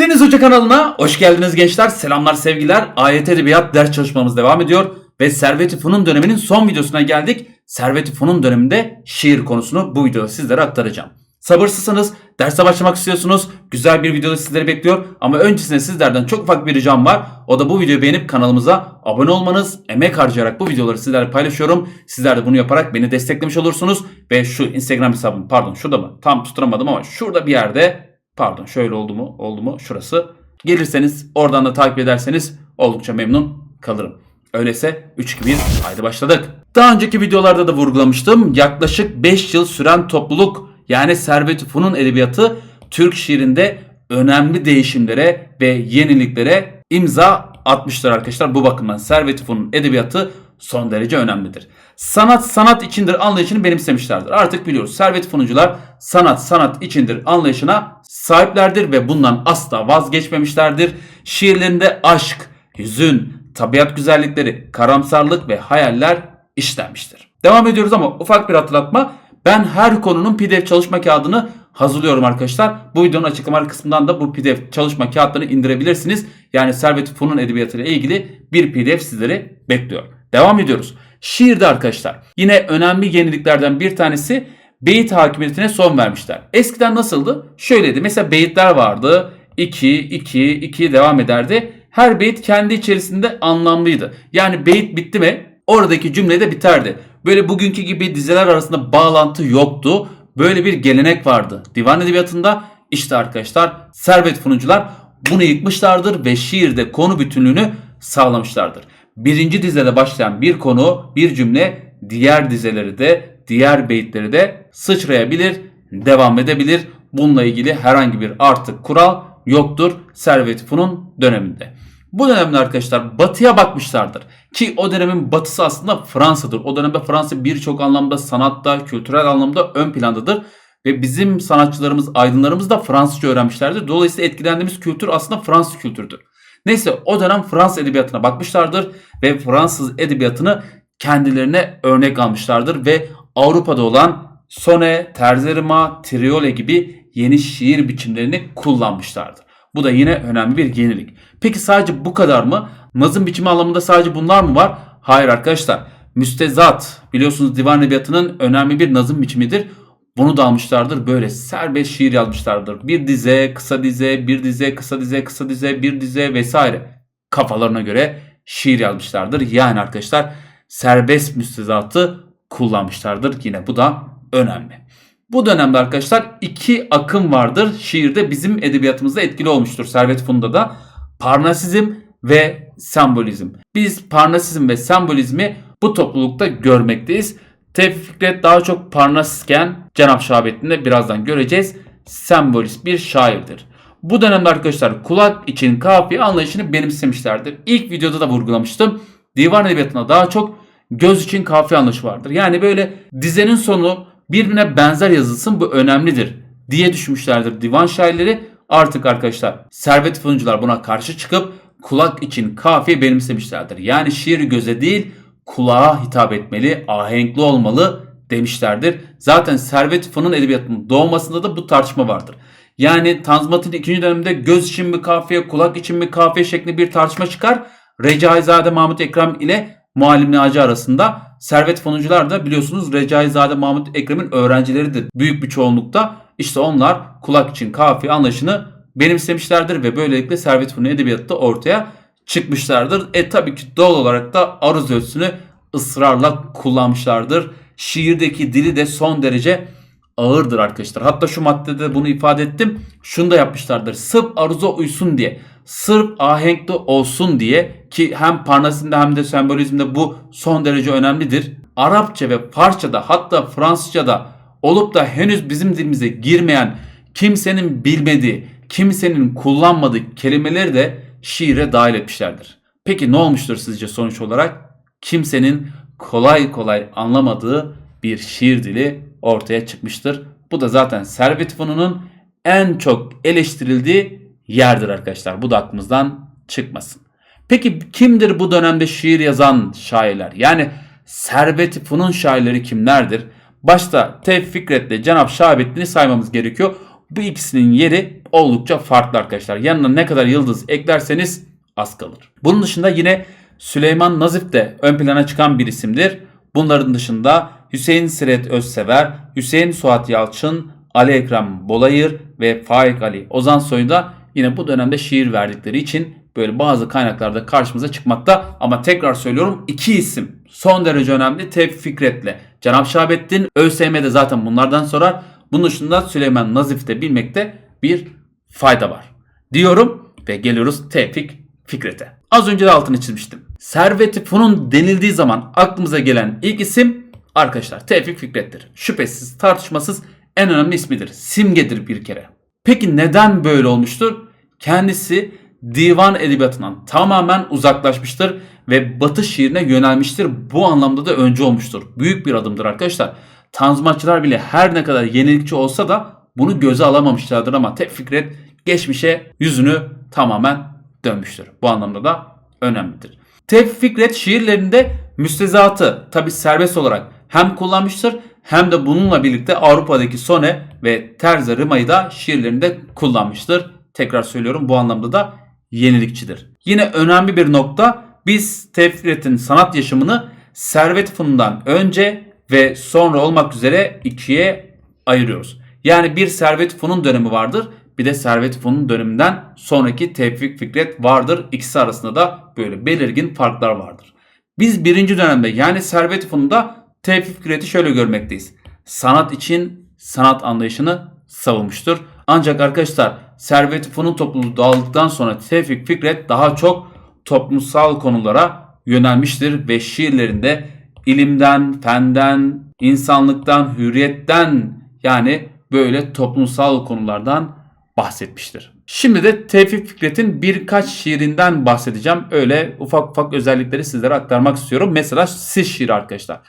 Deniz Hoca kanalına hoş geldiniz gençler. Selamlar sevgiler. AYT Edebiyat ders çalışmamız devam ediyor. Ve Servet-i Fünun döneminin son videosuna geldik. Servet-i Fünun döneminde şiir konusunu bu videoda sizlere aktaracağım. Sabırsızsınız, derse başlamak istiyorsunuz. Güzel bir videoda sizleri bekliyor. Ama öncesinde sizlerden çok ufak bir ricam var. O da bu videoyu beğenip kanalımıza abone olmanız. Emek harcayarak bu videoları sizlerle paylaşıyorum. Sizler de bunu yaparak beni desteklemiş olursunuz. Ve şu Instagram hesabım pardon şurada mı? Tam tutturamadım ama şurada bir yerde Pardon şöyle oldu mu? Oldu mu? Şurası. Gelirseniz oradan da takip ederseniz oldukça memnun kalırım. Öyleyse 3 2 1 haydi başladık. Daha önceki videolarda da vurgulamıştım. Yaklaşık 5 yıl süren topluluk yani Servet-i Fünun edebiyatı Türk şiirinde önemli değişimlere ve yeniliklere imza atmıştır arkadaşlar. Bu bakımdan Servet-i Fünun edebiyatı son derece önemlidir. Sanat sanat içindir anlayışını benimsemişlerdir. Artık biliyoruz Servet Fünuncular sanat sanat içindir anlayışına sahiplerdir ve bundan asla vazgeçmemişlerdir. Şiirlerinde aşk, hüzün, tabiat güzellikleri, karamsarlık ve hayaller işlenmiştir. Devam ediyoruz ama ufak bir hatırlatma. Ben her konunun pdf çalışma kağıdını hazırlıyorum arkadaşlar. Bu videonun açıklama kısmından da bu pdf çalışma kağıtlarını indirebilirsiniz. Yani Servet Fünun edebiyatı ile ilgili bir pdf sizleri bekliyor. Devam ediyoruz. Şiirde arkadaşlar yine önemli yeniliklerden bir tanesi beyit hakimiyetine son vermişler. Eskiden nasıldı? Şöyleydi. Mesela beyitler vardı. 2, 2, 2 devam ederdi. Her beyit kendi içerisinde anlamlıydı. Yani beyit bitti mi oradaki cümle de biterdi. Böyle bugünkü gibi dizeler arasında bağlantı yoktu. Böyle bir gelenek vardı. Divan edebiyatında işte arkadaşlar Servet Fünuncular bunu yıkmışlardır ve şiirde konu bütünlüğünü sağlamışlardır. Birinci dizede başlayan bir konu, bir cümle diğer dizeleri de, diğer beyitleri de sıçrayabilir, devam edebilir. Bununla ilgili herhangi bir artık kural yoktur Servet Fünun döneminde. Bu dönemde arkadaşlar batıya bakmışlardır. Ki o dönemin batısı aslında Fransa'dır. O dönemde Fransa birçok anlamda sanatta, kültürel anlamda ön plandadır. Ve bizim sanatçılarımız, aydınlarımız da Fransızca öğrenmişlerdir. Dolayısıyla etkilendiğimiz kültür aslında Fransız kültürüdür. Neyse o dönem Fransız edebiyatına bakmışlardır ve Fransız edebiyatını kendilerine örnek almışlardır ve Avrupa'da olan sone, terzerima, triole gibi yeni şiir biçimlerini kullanmışlardır. Bu da yine önemli bir yenilik. Peki sadece bu kadar mı? Nazım biçimi anlamında sadece bunlar mı var? Hayır arkadaşlar. Müstezat biliyorsunuz divan edebiyatının önemli bir nazım biçimidir. Bunu da almışlardır. Böyle serbest şiir yazmışlardır. Bir dize, kısa dize, bir dize, kısa dize, kısa dize, bir dize vesaire. Kafalarına göre şiir yazmışlardır. Yani arkadaşlar serbest müstezatı kullanmışlardır. Yine bu da önemli. Bu dönemde arkadaşlar iki akım vardır. Şiirde bizim edebiyatımızda etkili olmuştur. Servet Funda da Parnasizm ve sembolizm. Biz Parnasizm ve sembolizmi bu toplulukta görmekteyiz. Tevfik Fikret daha çok Parnasisken Cenab Şahabettin'de birazdan göreceğiz. Sembolist bir şairdir. Bu dönemde arkadaşlar kulak için kafiye anlayışını benimsemişlerdir. İlk videoda da vurgulamıştım. Divan edebiyatına daha çok göz için kafiye anlayışı vardır. Yani böyle dizenin sonu birbirine benzer yazılsın bu önemlidir diye düşünmüşlerdir divan şairleri. Artık arkadaşlar Servet Fıncular buna karşı çıkıp kulak için kafiye benimsemişlerdir. Yani şiir göze değil kulağa hitap etmeli, ahenkli olmalı demişlerdir. Zaten Servet Fın'ın edebiyatının doğmasında da bu tartışma vardır. Yani Tanzimat'ın ikinci döneminde göz için mi kafiye, kulak için mi kafiye şeklinde bir tartışma çıkar. Recaizade Mahmut Ekrem ile Muallim Naci arasında. Servet Fınuncular da biliyorsunuz Recaizade Mahmut Ekrem'in öğrencileridir büyük bir çoğunlukta. İşte onlar kulak için kafiye anlayışını benimsemişlerdir ve böylelikle Servet Fünun edebiyatı da ortaya çıkmışlardır. E tabii ki doğal olarak da aruz ölçüsünü ısrarla kullanmışlardır. Şiirdeki dili de son derece ağırdır arkadaşlar. Hatta şu maddede bunu ifade ettim. Şunu da yapmışlardır. Sırf aruza uysun diye. Sırf ahenkli olsun diye ki hem Parnasizm'de hem de sembolizmde bu son derece önemlidir. Arapça ve Farsça'da hatta Fransızca'da olup da henüz bizim dilimize girmeyen kimsenin bilmediği, kimsenin kullanmadığı kelimeleri de şiire dahil etmişlerdir. Peki ne olmuştur sizce sonuç olarak? Kimsenin kolay kolay anlamadığı bir şiir dili ortaya çıkmıştır. Bu da zaten Servet Fünun'un en çok eleştirildiği yerdir arkadaşlar. Bu da aklımızdan çıkmasın. Peki kimdir bu dönemde şiir yazan şairler? Yani Servet Fünun şairleri kimlerdir? Başta Tevfik Fikret'le Cenab Şahabettin'i saymamız gerekiyor. Bu ikisinin yeri oldukça farklı arkadaşlar. Yanına ne kadar yıldız eklerseniz az kalır. Bunun dışında yine Süleyman Nazif de ön plana çıkan bir isimdir. Bunların dışında Hüseyin Siret Özsever, Hüseyin Suat Yalçın, Ali Ekrem Bolayır ve Faik Ali Ozansoy da yine bu dönemde şiir verdikleri için böyle bazı kaynaklarda karşımıza çıkmakta. Ama tekrar söylüyorum iki isim son derece önemli Tevfik Fikret'le Cenab Şahabettin ÖSYM de zaten bunlardan sorar. Bunun dışında Süleyman Nazif de bilmekte bir fayda var. Diyorum ve geliyoruz Tevfik Fikret'e. Az önce de altını çizmiştim. Servet-i Fünun denildiği zaman aklımıza gelen ilk isim arkadaşlar Tevfik Fikret'tir. Şüphesiz tartışmasız en önemli ismidir. Simgedir bir kere. Peki neden böyle olmuştur? Kendisi divan edebiyatından tamamen uzaklaşmıştır ve batı şiirine yönelmiştir. Bu anlamda da önce olmuştur. Büyük bir adımdır arkadaşlar. Tanzimatçılar bile her ne kadar yenilikçi olsa da bunu göze alamamışlardır ama Tevfik Fikret geçmişe yüzünü tamamen dönmüştür. Bu anlamda da önemlidir. Tevfik Fikret şiirlerinde müstezatı tabi serbest olarak hem kullanmıştır hem de bununla birlikte Avrupa'daki sone ve terze rimayı da şiirlerinde kullanmıştır. Tekrar söylüyorum bu anlamda da yenilikçidir. Yine önemli bir nokta biz Tevfik Fikret'in sanat yaşamını Servet Fünun'dan önce ve sonra olmak üzere ikiye ayırıyoruz. Yani bir Servet Fünun dönemi vardır bir de Servet Fünun döneminden sonraki Tevfik Fikret vardır. İkisi arasında da böyle belirgin farklar vardır. Biz birinci dönemde yani Servet Fünun'da Tevfik Fikret'i şöyle görmekteyiz. Sanat için sanat anlayışını savunmuştur. Ancak arkadaşlar Servet Fünun topluluğu dağıldıktan sonra Tevfik Fikret daha çok toplumsal konulara yönelmiştir ve şiirlerinde ilimden, fenden, insanlıktan, hürriyetten yani böyle toplumsal konulardan bahsetmiştir. Şimdi de Tevfik Fikret'in birkaç şiirinden bahsedeceğim. Öyle ufak ufak özellikleri sizlere aktarmak istiyorum. Mesela Sis şiiri arkadaşlar.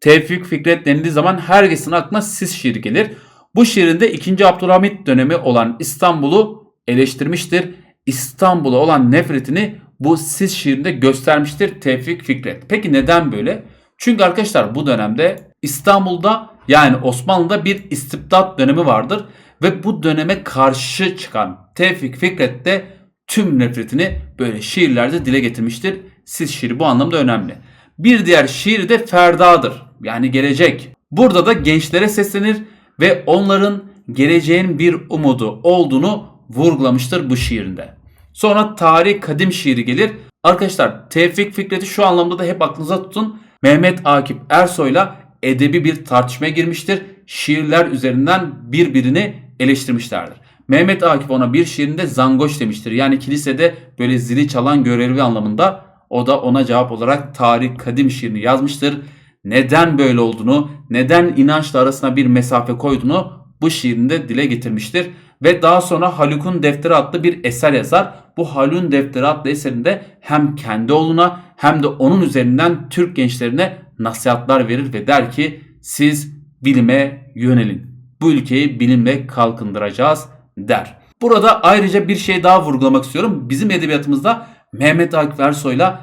Tevfik Fikret denildiği zaman herkesin aklına Sis şiiri gelir. Bu şiirinde 2. Abdülhamit dönemi olan İstanbul'u eleştirmiştir. İstanbul'a olan nefretini bu Sis şiirinde göstermiştir Tevfik Fikret. Peki neden böyle? Çünkü arkadaşlar bu dönemde İstanbul'da yani Osmanlı'da bir istibdat dönemi vardır ve bu döneme karşı çıkan Tevfik Fikret de tüm nefretini böyle şiirlerde dile getirmiştir. Siz şiiri bu anlamda önemli. Bir diğer şiiri de Ferda'dır. Yani gelecek. Burada da gençlere seslenir ve onların geleceğin bir umudu olduğunu vurgulamıştır bu şiirinde. Sonra tarih kadim şiiri gelir. Arkadaşlar Tevfik Fikret'i şu anlamda da hep aklınıza tutun. Mehmet Akif Ersoy'la edebi bir tartışmaya girmiştir. Şiirler üzerinden birbirini eleştirmişlerdir. Mehmet Akif ona bir şiirinde zangoş demiştir. Yani kilisede böyle zili çalan görevli anlamında o da ona cevap olarak tarih kadim şiirini yazmıştır. Neden böyle olduğunu, neden inançla arasına bir mesafe koyduğunu bu şiirinde dile getirmiştir. Ve daha sonra Haluk'un Defteri adlı bir eser yazar. Bu Haluk'un Defteri adlı eserinde hem kendi oğluna hem de onun üzerinden Türk gençlerine nasihatler verir ve der ki siz bilime yönelin. Bu ülkeyi bilimle kalkındıracağız der. Burada ayrıca bir şey daha vurgulamak istiyorum. Bizim edebiyatımızda Mehmet Akif Ersoy'la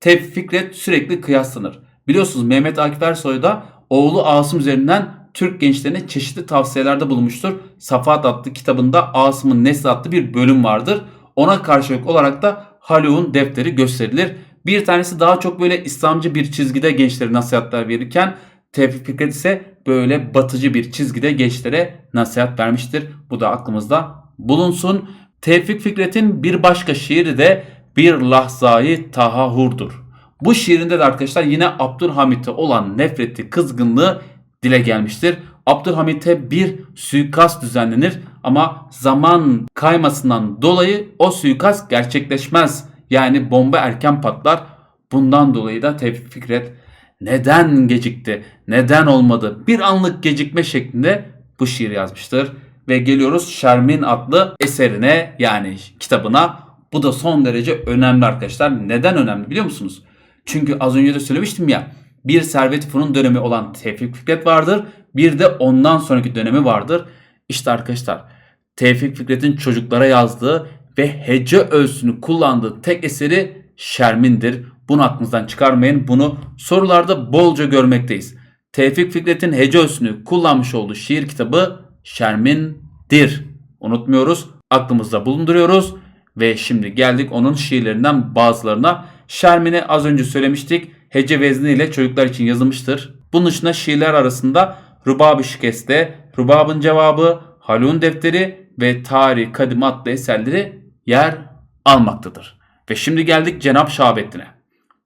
Tevfik Fikret sürekli kıyaslanır. Biliyorsunuz Mehmet Akif Ersoy da oğlu Asım üzerinden Türk gençlerine çeşitli tavsiyelerde bulunmuştur. Safat adlı kitabında Asım'ın Nesli adlı bir bölüm vardır. Ona karşılık olarak da Haluk'un defteri gösterilir. Bir tanesi daha çok böyle İslamcı bir çizgide gençlere nasihatler verirken Tevfik Fikret ise böyle batıcı bir çizgide gençlere nasihat vermiştir. Bu da aklımızda bulunsun. Tevfik Fikret'in bir başka şiiri de Bir Lahzayı Tahahur'dur. Bu şiirinde de arkadaşlar yine Abdülhamit'e olan nefreti, kızgınlığı dile gelmiştir. Abdülhamit'e bir suikast düzenlenir ama zaman kaymasından dolayı o suikast gerçekleşmez. Yani bomba erken patlar. Bundan dolayı da Tevfik Fikret neden gecikti, neden olmadı bir anlık gecikme şeklinde bu şiir yazmıştır. Ve geliyoruz Şermin adlı eserine yani kitabına. Bu da son derece önemli arkadaşlar. Neden önemli biliyor musunuz? Çünkü az önce de söylemiştim ya bir Servet Fünun dönemi olan Tevfik Fikret vardır. Bir de ondan sonraki dönemi vardır. İşte arkadaşlar Tevfik Fikret'in çocuklara yazdığı ve hece ölçüsünü kullandığı tek eseri Şermin'dir. Bunu aklınızdan çıkarmayın. Bunu sorularda bolca görmekteyiz. Tevfik Fikret'in hece ölçüsünü kullanmış olduğu şiir kitabı Şermin'dir. unutmuyoruz. Aklımızda bulunduruyoruz. Ve şimdi geldik onun şiirlerinden bazılarına. Şermin'i az önce söylemiştik. Hece vezni ile çocuklar için yazılmıştır. Bunun dışında şiirler arasında Rubab-ı Şikeste, Rubab'ın Cevabı, Halun Defteri ve Tarih Kadim adlı eserleri yer almaktadır. Ve şimdi geldik Cenap Şahabettin'e.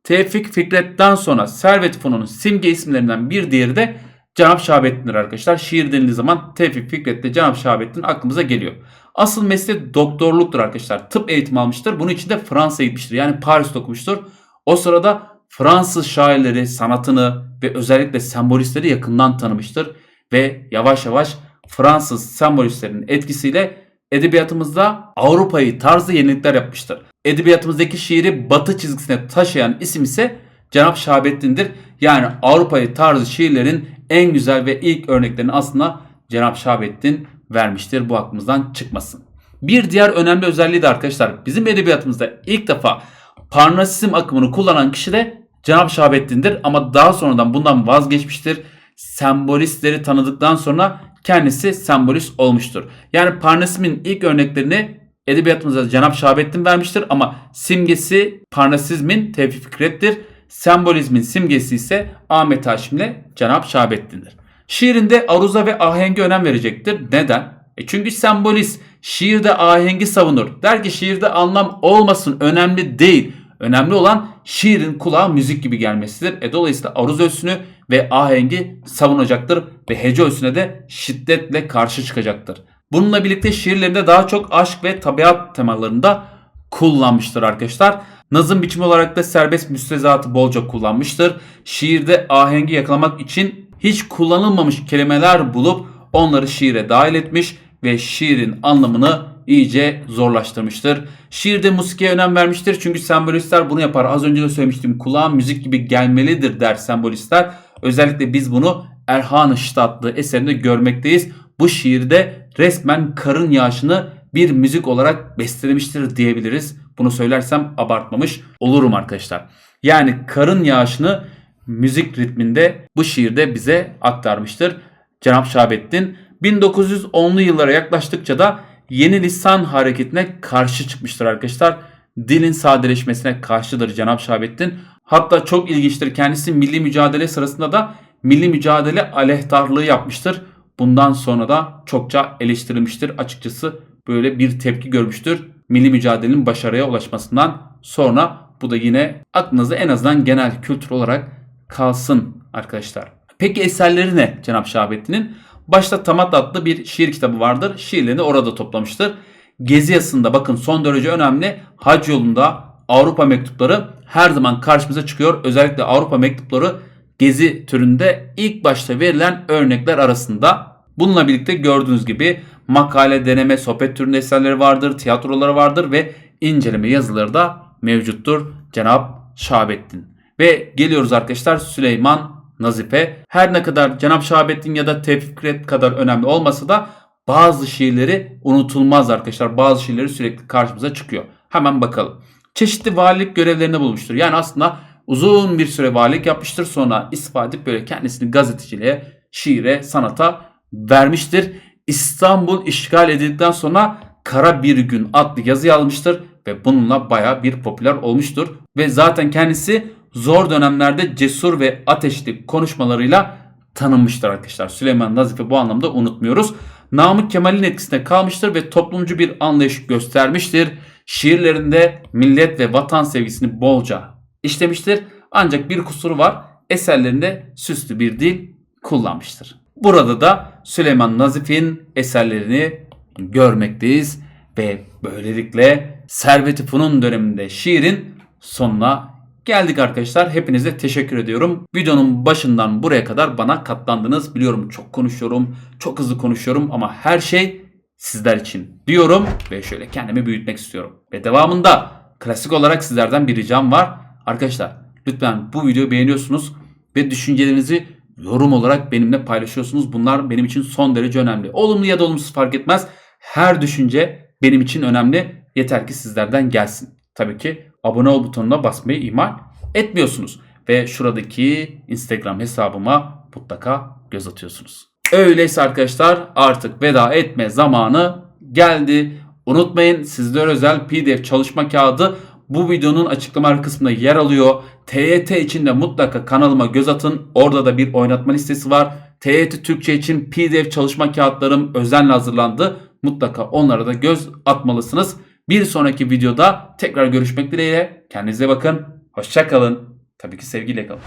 Tevfik Fikret'ten sonra Servet Funu'nun simge isimlerinden bir diğeri de Cenap Şahabettin'dir arkadaşlar. Şiir denildiği zaman Tevfik Fikret ile Cenap Şahabettin aklımıza geliyor. Asıl mesleği doktorluktur arkadaşlar. Tıp eğitimi almıştır. Bunun için de Fransa gitmiştir. Yani Paris'te okumuştur. O sırada Fransız şairleri, sanatını ve özellikle sembolistleri yakından tanımıştır. Ve yavaş yavaş Fransız sembolistlerin etkisiyle edebiyatımızda Avrupa'yı tarzı yenilikler yapmıştır. Edebiyatımızdaki şiiri batı çizgisine taşıyan isim ise Cenap Şahabettin'dir. Yani Avrupa'yı tarzı şiirlerin en güzel ve ilk örneklerini aslında Cenap Şahabettin vermiştir. Bu aklımızdan çıkmasın. Bir diğer önemli özelliği de arkadaşlar bizim edebiyatımızda ilk defa Parnasizm akımını kullanan kişi de Cenab Şahabettin'dir ama daha sonradan bundan vazgeçmiştir. Sembolistleri tanıdıktan sonra kendisi sembolist olmuştur. Yani Parnasizmin ilk örneklerini edebiyatımıza Cenab Şahabettin vermiştir ama simgesi Parnasizmin Tevfik Fikret'tir. Sembolizmin simgesi ise Ahmet Haşim'le Cenab Şahabettin'dir. Şiirinde aruza ve ahengi önem verecektir. Neden? E çünkü sembolist şiirde ahengi savunur. Der ki şiirde anlam olmasın önemli değil. Önemli olan şiirin kulağa müzik gibi gelmesidir. E dolayısıyla aruz ölçüsünü ve ahengi savunacaktır ve hece ölçüsüne de şiddetle karşı çıkacaktır. Bununla birlikte şiirlerinde daha çok aşk ve tabiat temalarında kullanmıştır arkadaşlar. Nazım biçimi olarak da serbest müstezatı bolca kullanmıştır. Şiirde ahengi yakalamak için hiç kullanılmamış kelimeler bulup onları şiire dahil etmiş ve şiirin anlamını iyice zorlaştırmıştır. Şiirde musikiye önem vermiştir çünkü sembolistler bunu yapar. Az önce de söylemiştim kulağa müzik gibi gelmelidir der sembolistler. Özellikle biz bunu Erhan adlı eserinde görmekteyiz. Bu şiirde resmen karın yağışını bir müzik olarak bestelemiştir diyebiliriz. Bunu söylersem abartmamış olurum arkadaşlar. Yani karın yağışını müzik ritminde bu şiirde bize aktarmıştır. Cenab Şahabettin 1910'lu yıllara yaklaştıkça da yeni lisan hareketine karşı çıkmıştır arkadaşlar. Dilin sadeleşmesine karşıdır Cenab Şahabettin. Hatta çok ilginçtir kendisi milli mücadele sırasında da milli mücadele aleyhtarlığı yapmıştır. Bundan sonra da çokça eleştirilmiştir. Açıkçası böyle bir tepki görmüştür. Milli mücadelenin başarıya ulaşmasından sonra bu da yine aklınızda en azından genel kültür olarak kalsın arkadaşlar. Peki eserleri ne Cenab Şahabettin'in? Başta Tamat adlı bir şiir kitabı vardır. Şiirlerini orada toplamıştır. Gezi yazısında bakın son derece önemli. Hac yolunda Avrupa mektupları her zaman karşımıza çıkıyor. Özellikle Avrupa mektupları gezi türünde ilk başta verilen örnekler arasında. Bununla birlikte gördüğünüz gibi makale, deneme, sohbet türünde eserleri vardır, tiyatroları vardır ve inceleme yazıları da mevcuttur Cenab Şahabettin. Ve geliyoruz arkadaşlar Süleyman Nazife. Her ne kadar Cenab Şahabettin ya da Tevfikret kadar önemli olmasa da bazı şiirleri unutulmaz arkadaşlar. Bazı şiirleri sürekli karşımıza çıkıyor. Hemen bakalım. Çeşitli valilik görevlerinde bulmuştur. Yani aslında uzun bir süre valilik yapmıştır. Sonra istifa edip böyle kendisini gazeteciliğe, şiire, sanata vermiştir. İstanbul işgal edildikten sonra Kara Bir Gün adlı yazı yazmıştır ve bununla baya bir popüler olmuştur. Ve zaten kendisi zor dönemlerde cesur ve ateşli konuşmalarıyla tanınmıştır arkadaşlar. Süleyman Nazife bu anlamda unutmuyoruz. Namık Kemal'in etkisinde kalmıştır ve toplumcu bir anlayış göstermiştir. Şiirlerinde millet ve vatan sevgisini bolca işlemiştir. Ancak bir kusuru var. Eserlerinde süslü bir dil kullanmıştır. Burada da Süleyman Nazif'in eserlerini görmekteyiz ve böylelikle Servet-i Fünun döneminde şiirin sonuna geldik arkadaşlar. Hepinize teşekkür ediyorum. Videonun başından buraya kadar bana katlandınız. Biliyorum çok konuşuyorum, çok hızlı konuşuyorum ama her şey sizler için diyorum ve şöyle kendimi büyütmek istiyorum. Ve devamında klasik olarak sizlerden bir ricam var. Arkadaşlar lütfen bu videoyu beğeniyorsunuz ve düşüncelerinizi yorum olarak benimle paylaşıyorsunuz. Bunlar benim için son derece önemli. Olumlu ya da olumsuz fark etmez. Her düşünce benim için önemli. Yeter ki sizlerden gelsin. Tabii ki abone ol butonuna basmayı ihmal etmiyorsunuz. Ve şuradaki Instagram hesabıma mutlaka göz atıyorsunuz. Öyleyse arkadaşlar artık veda etme zamanı geldi. Unutmayın sizlere özel PDF çalışma kağıdı bu videonun açıklama kısmında yer alıyor. TYT için de mutlaka kanalıma göz atın. Orada da bir oynatma listesi var. TYT Türkçe için PDF çalışma kağıtlarım özenle hazırlandı. Mutlaka onlara da göz atmalısınız. Bir sonraki videoda tekrar görüşmek dileğiyle. Kendinize bakın. Hoşça kalın. Tabii ki sevgiyle kalın.